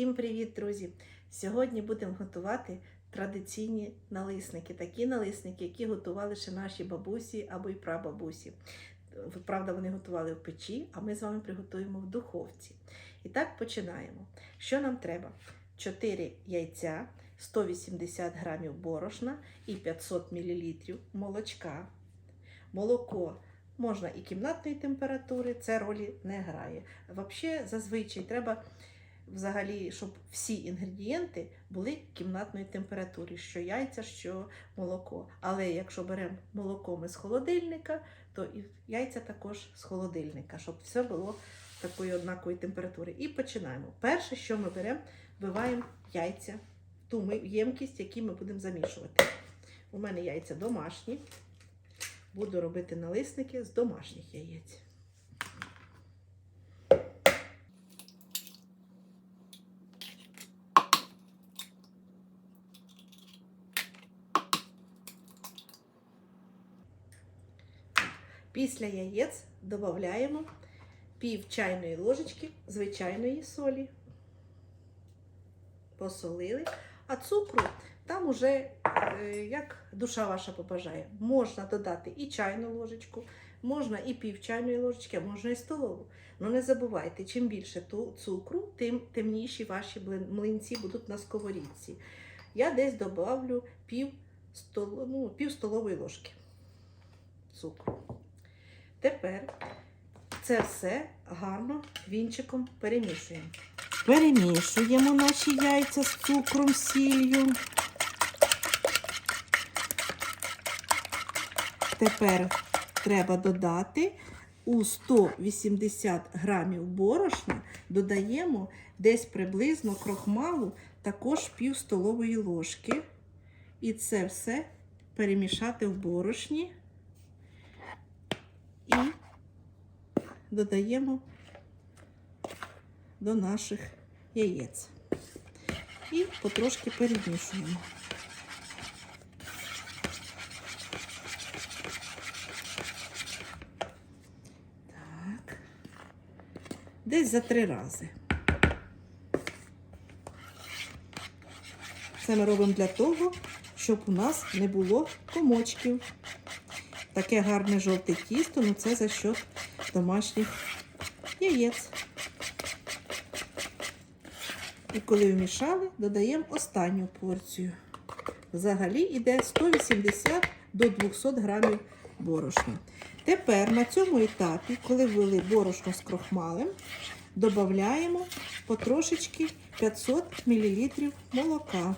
Всім привіт, друзі! Сьогодні будемо готувати традиційні налисники, такі налисники, які готували ще наші бабусі або й прабабусі. Правда, вони готували в печі, а ми з вами приготуємо в духовці. І так починаємо. Що нам треба? 4 яйця, 180 грамів борошна і 500 мл молочка. Молоко можна і кімнатної температури, це ролі не грає. Взагалі, зазвичай треба взагалі, щоб всі інгредієнти були кімнатної температури, що яйця, що молоко. Але якщо беремо молоко ми з холодильника, то і яйця також з холодильника, щоб все було такої однакової температури. І починаємо. Перше, що ми беремо, вбиваємо яйця ту ємкість, які ми будемо замішувати. У мене яйця домашні. Буду робити налисники з домашніх яєць. Після яєць додаємо пів чайної ложечки звичайної солі. Посолили. А цукру там уже е, як душа ваша побажає. Можна додати і чайну ложечку, можна і пів чайної ложечки, а можна і столову. Ну не забувайте, чим більше цукру, тим темніші ваші млинці будуть на сковорідці. Я десь добавлю пів, стол, ну, пів столової ложки цукру. Тепер це все гарно вінчиком перемішуємо. Перемішуємо наші яйця з цукром, сіллю. Тепер треба додати у 180 грамів борошна додаємо десь приблизно крохмалу також пів столової ложки. І це все перемішати в борошні і додаємо до наших яєць. І потрошки перемішуємо. Так. Десь за три рази. Це ми робимо для того, щоб у нас не було комочків. Таке гарне жовте тісто, ну це за счет домашніх яєць. І коли вмішали, додаємо останню порцію. Взагалі йде 180 до 200 грамів борошна. Тепер на цьому етапі, коли ввели борошно з крохмалем, додаємо потрошечки 500 мл молока.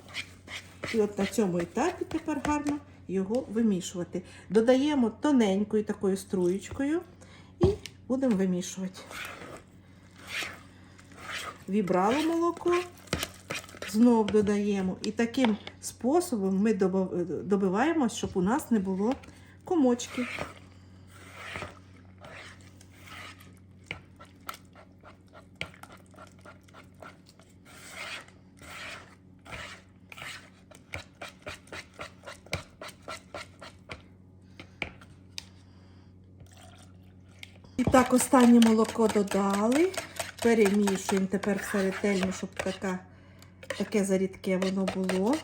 І от на цьому етапі тепер гарно його вимішувати. Додаємо тоненькою такою струєчкою і будемо вимішувати. Вібрало молоко, знов додаємо. І таким способом ми добиваємось, щоб у нас не було комочків. Так, останнє молоко додали. Перемішуємо тепер все ретельно, щоб така, таке зарідке воно було.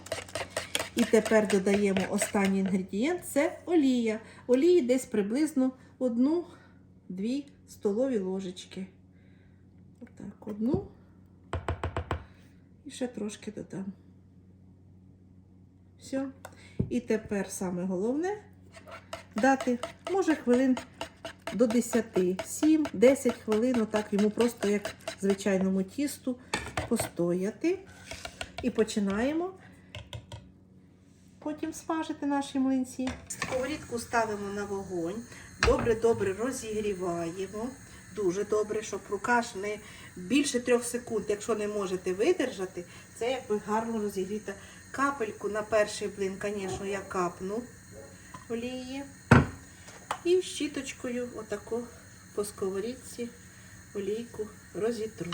І тепер додаємо останній інгредієнт це олія. Олії десь приблизно 1-2 столові ложечки. Отак, одну. І ще трошки додам. Все. І тепер саме головне дати, може, хвилин до 10, 7-10 хвилин, отак йому просто як звичайному тісту постояти. І починаємо потім смажити наші млинці. Сковорідку ставимо на вогонь, добре-добре розігріваємо. Дуже добре, щоб рука ж не більше трьох секунд, якщо не можете видержати, це якби гарно розігріта. Капельку на перший блин, звісно, я капну олії. І щіточкою отако по сковорідці олійку розітру.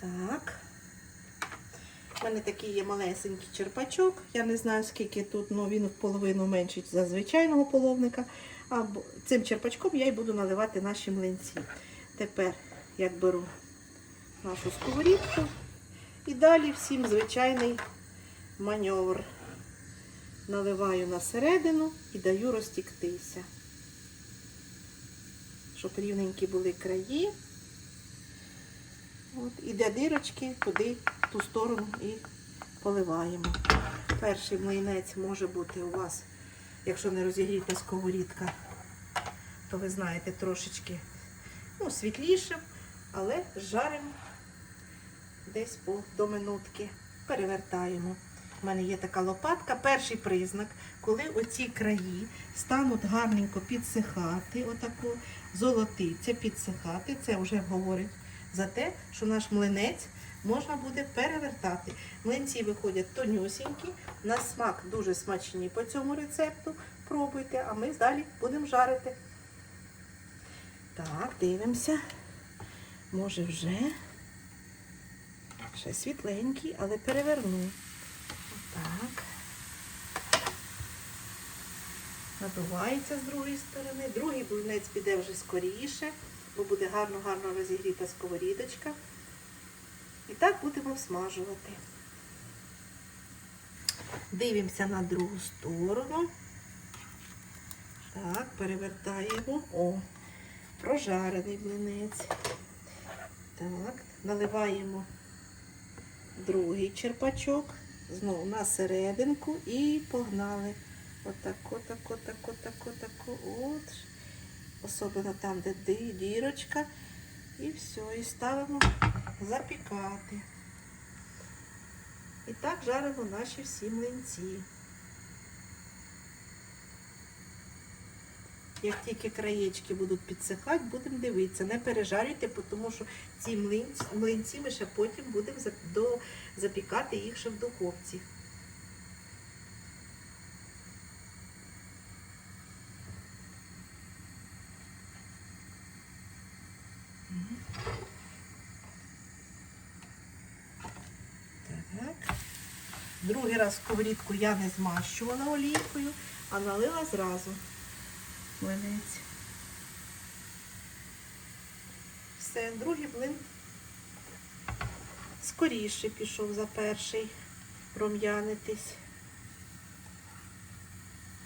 Так. У мене такий є малесенький черпачок. Я не знаю, скільки тут, але він в половину менший за звичайного половника. А цим черпачком я й буду наливати наші млинці. Тепер, як беру нашу сковорідку. І далі всім звичайний маневр. Наливаю на середину і даю розтіктися. Щоб рівненькі були краї. От, і для дирочки туди, в ту сторону і поливаємо. Перший млинець може бути у вас, якщо не розігріта сковорідка, то ви знаєте трошечки ну, світлішим, але жаримо десь по до минутки. Перевертаємо. У мене є така лопатка. Перший признак, коли оці краї стануть гарненько підсихати, отако золотиться, підсихати, це вже говорить за те, що наш млинець можна буде перевертати. Млинці виходять тонюсінькі, на смак дуже смачні по цьому рецепту. Пробуйте, а ми далі будемо жарити. Так, дивимося. Може вже. Ще світленький, але переверну. Так. Надувається з другої сторони. Другий блинець піде вже скоріше, бо буде гарно-гарно розігріта сковорідочка. І так будемо всмажувати. Дивимося на другу сторону. Так, перевертаємо. О, прожарений блинець. Так, наливаємо другий черпачок. Знову на серединку і погнали. Отако, тако, тако, тако, тако. От. Особливо там, де дірочка. І все. І ставимо запікати. І так жаримо наші всі млинці. Як тільки краєчки будуть підсихати, будемо дивитися. Не пережарюйте, тому що ці млинці, млинці ми ще потім будемо запікати їх ще в духовці. Другий раз сковорідку я не змащувала олійкою, а налила зразу млинець. Все, другий блин скоріше пішов за перший рум'янитись.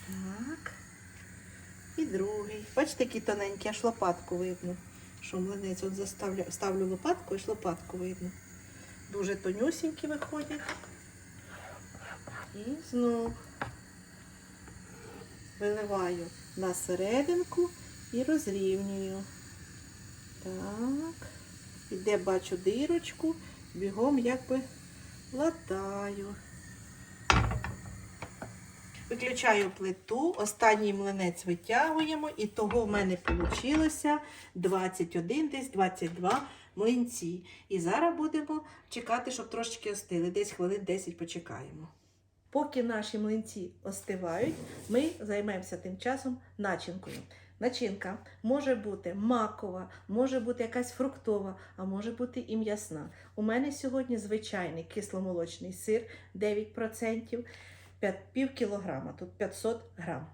Так. І другий. Бачите, який тоненький, аж лопатку видно. Що млинець от заставлю, ставлю лопатку, аж лопатку видно. Дуже тонюсінькі виходять. І знову виливаю на серединку і розрівнюю. Так. І де бачу дирочку, бігом якби латаю. Виключаю плиту, останній млинець витягуємо, і того в мене вийшло 21, десь 22 млинці. І зараз будемо чекати, щоб трошечки остили. Десь хвилин 10 почекаємо. Поки наші млинці остивають, ми займемося тим часом начинкою. Начинка може бути макова, може бути якась фруктова, а може бути і м'ясна. У мене сьогодні звичайний кисломолочний сир 9%, п'ят- пів кілограма, тут 500 грам.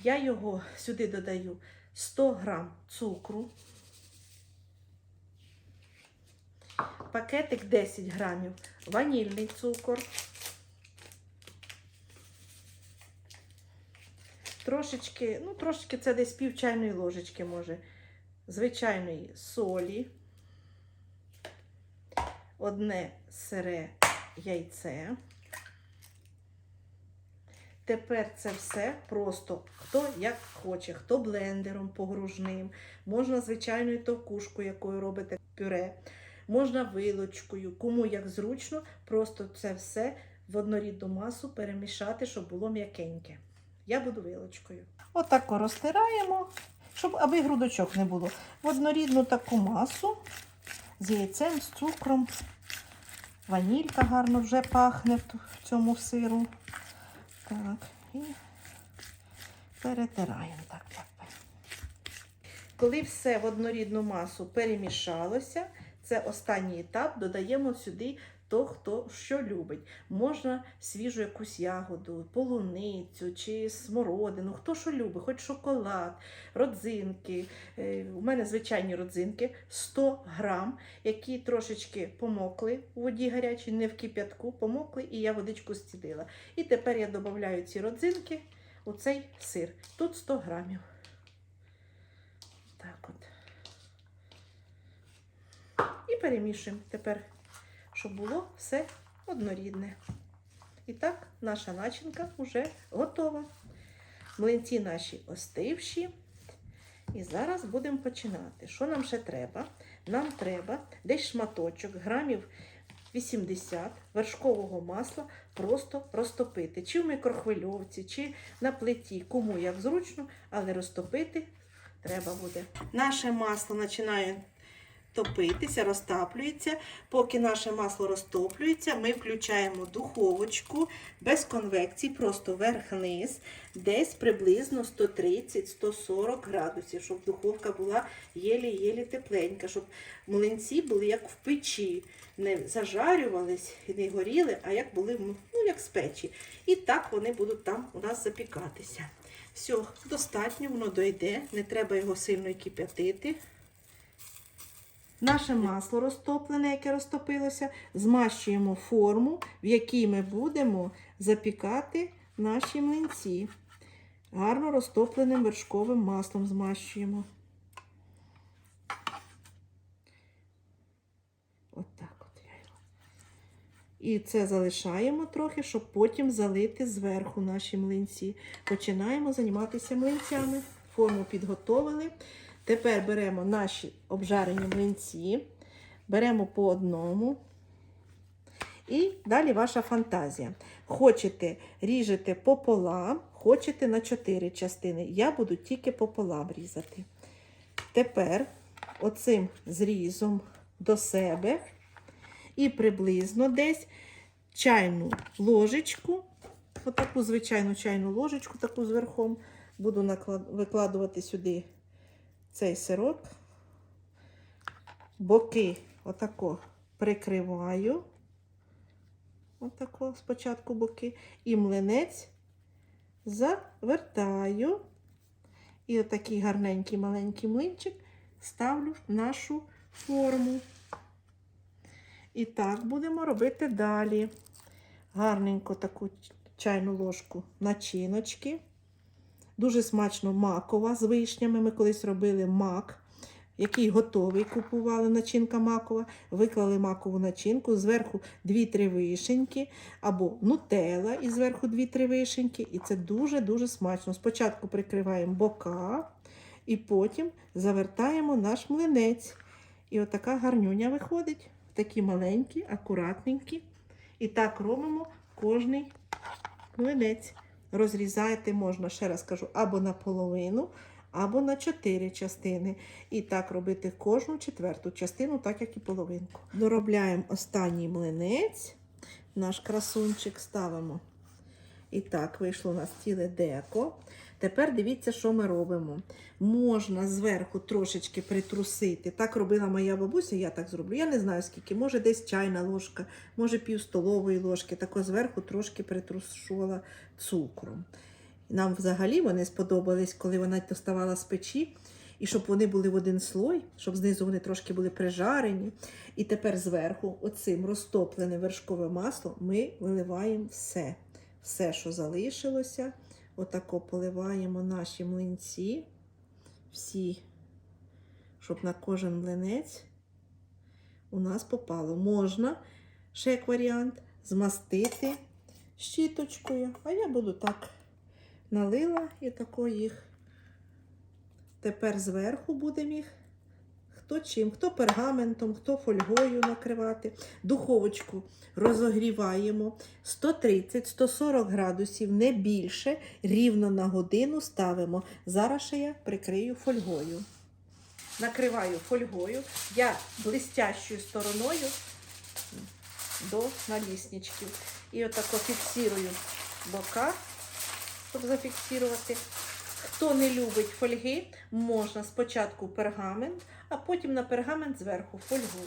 Я його сюди додаю 100 грам цукру, пакетик 10 грамів, ванільний цукор, трошечки, ну трошечки це десь пів чайної ложечки може, звичайної солі, одне сире яйце. Тепер це все просто хто як хоче, хто блендером погружним, можна звичайною товкушкою, якою робите пюре, можна вилочкою, кому як зручно, просто це все в однорідну масу перемішати, щоб було м'якеньке. Я буду вилочкою. Отако розтираємо, щоб аби грудочок не було. В однорідну таку масу з яйцем, з цукром. Ванілька гарно вже пахне в цьому сиру. Так, і перетираємо так. Коли все в однорідну масу перемішалося, це останній етап, додаємо сюди хто хто що любить. Можна свіжу якусь ягоду, полуницю чи смородину, хто що любить, хоч шоколад, родзинки. Е, У мене звичайні родзинки 100 грам, які трошечки помокли у воді гарячій, не в кип'ятку, помокли, і я водичку зцідила. І тепер я додаю ці родзинки у цей сир. Тут 100 грамів. Так от. І перемішуємо тепер, щоб було все однорідне. І так, наша начинка вже готова. Млинці наші остивші. І зараз будемо починати. Що нам ще треба? Нам треба десь шматочок грамів 80 вершкового масла просто розтопити. Чи в мікрохвильовці, чи на плиті, кому як зручно, але розтопити треба буде. Наше масло починає топитися, розтаплюється. Поки наше масло розтоплюється, ми включаємо духовочку без конвекції, просто верх-низ, десь приблизно 130-140 градусів, щоб духовка була єлі-єлі тепленька, щоб млинці були як в печі, не зажарювались і не горіли, а як були ну, як з печі. І так вони будуть там у нас запікатися. Все, достатньо, воно дойде, не треба його сильно кип'ятити. Наше масло розтоплене, яке розтопилося, змащуємо форму, в якій ми будемо запікати наші млинці. Гарно розтопленим вершковим маслом змащуємо. От от я його. І це залишаємо трохи, щоб потім залити зверху наші млинці. Починаємо займатися млинцями. Форму підготовили. Тепер беремо наші обжарені млинці, беремо по одному. І далі ваша фантазія. Хочете ріжете пополам, хочете на 4 частини. Я буду тільки пополам різати. Тепер оцим зрізом до себе і приблизно десь чайну ложечку, отаку звичайну чайну ложечку, таку зверхом, буду викладувати сюди цей сироп, боки отако прикриваю, отако спочатку боки, і млинець завертаю. І отакий гарненький маленький млинчик ставлю в нашу форму. І так будемо робити далі. Гарненько таку чайну ложку начиночки. Дуже смачно макова з вишнями. Ми колись робили мак, який готовий купували, начинка макова. Виклали макову начинку, зверху 2-3 вишеньки, або нутела, і зверху 2-3 вишеньки. І це дуже-дуже смачно. Спочатку прикриваємо бока, і потім завертаємо наш млинець. І отака гарнюня виходить. Такі маленькі, акуратненькі. І так робимо кожний млинець. Розрізаєте можна, ще раз кажу, або на половину, або на чотири частини. І так робити кожну четверту частину, так як і половинку. Доробляємо останній млинець, наш красунчик ставимо. І так, вийшло у нас ціле деко. Тепер дивіться, що ми робимо. Можна зверху трошечки притрусити. Так робила моя бабуся, я так зроблю. Я не знаю скільки, може десь чайна ложка, може пів столової ложки. Тако зверху трошки притрушувала цукром. Нам взагалі вони сподобались, коли вона доставала з печі. І щоб вони були в один слой, щоб знизу вони трошки були прижарені. І тепер зверху, оцим розтоплене вершкове масло, ми виливаємо все. Все, що залишилося. Отако поливаємо наші млинці, всі, щоб на кожен млинець у нас попало. Можна, ще як варіант, змастити щіточкою, а я буду так налила і тако їх. Тепер зверху будемо їх. Хто чим, хто пергаментом, хто фольгою накривати. Духовочку розогріваємо 130-140 градусів, не більше, рівно на годину ставимо. Зараз ще я прикрию фольгою. Накриваю фольгою. Я блистящою стороною до налісничків. І отако фіксирую бока, щоб зафіксувати. Хто не любить фольги, можна спочатку пергамент, а потім на пергамент зверху фольгу.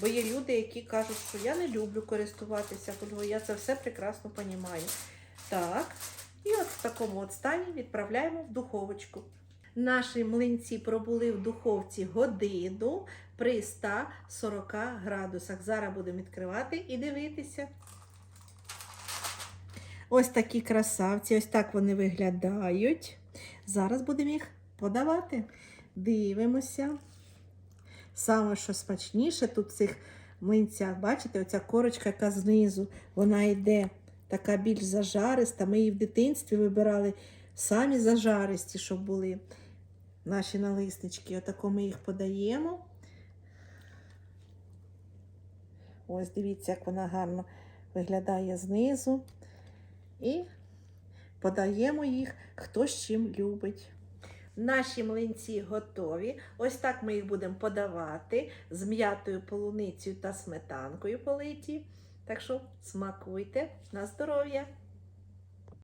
Бо є люди, які кажуть, що я не люблю користуватися фольгою, я це все прекрасно розумію. Так, і от в такому от стані відправляємо в духовочку. Наші млинці пробули в духовці годину при 140 градусах. Зараз будемо відкривати і дивитися. Ось такі красавці, ось так вони виглядають. Зараз будемо їх подавати. Дивимося. Саме що смачніше тут в цих млинцях, бачите, оця корочка, яка знизу, вона йде така більш зажариста. Ми її в дитинстві вибирали самі зажаристі, щоб були наші налиснички. Отако ми їх подаємо. Ось дивіться, як вона гарно виглядає знизу. І подаємо їх, хто з чим любить. Наші млинці готові. Ось так ми їх будемо подавати з м'ятою полуницею та сметанкою политі. Так що смакуйте на здоров'я!